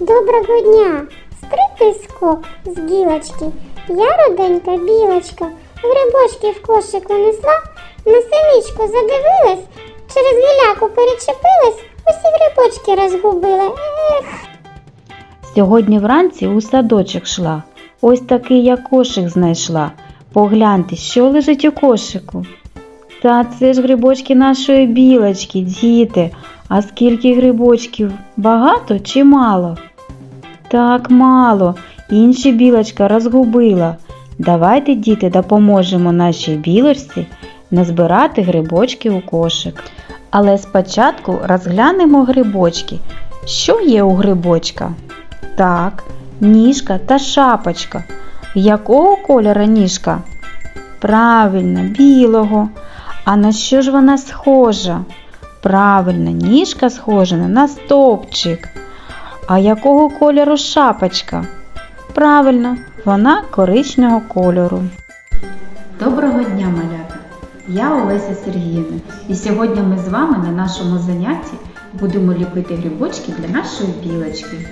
Доброго дня! Стритий скок з гілочки. Я роденька білочка, грибочки в кошику несла, на синичку задивилась, через гіляку перечепилась, усі грибочки розгубила. Ех. Сьогодні вранці у садочок йшла. Ось такий я кошик знайшла. Погляньте, що лежить у кошику. Та це ж грибочки нашої білочки, діти. А скільки грибочків? Багато чи мало? Так, мало. Інші білочка розгубила. Давайте, діти, допоможемо нашій білочці назбирати грибочки у кошик. Але спочатку розглянемо грибочки. Що є у грибочка? Так, ніжка та шапочка. Якого кольору ніжка? Правильно, білого. А на що ж вона схожа? Правильно, ніжка схожа на стовпчик. А якого кольору шапочка? Правильно, вона коричневого кольору. Доброго дня, малята! Я Олеся Сергіївна, і сьогодні ми з вами на нашому занятті будемо ліпити грибочки для нашої білочки.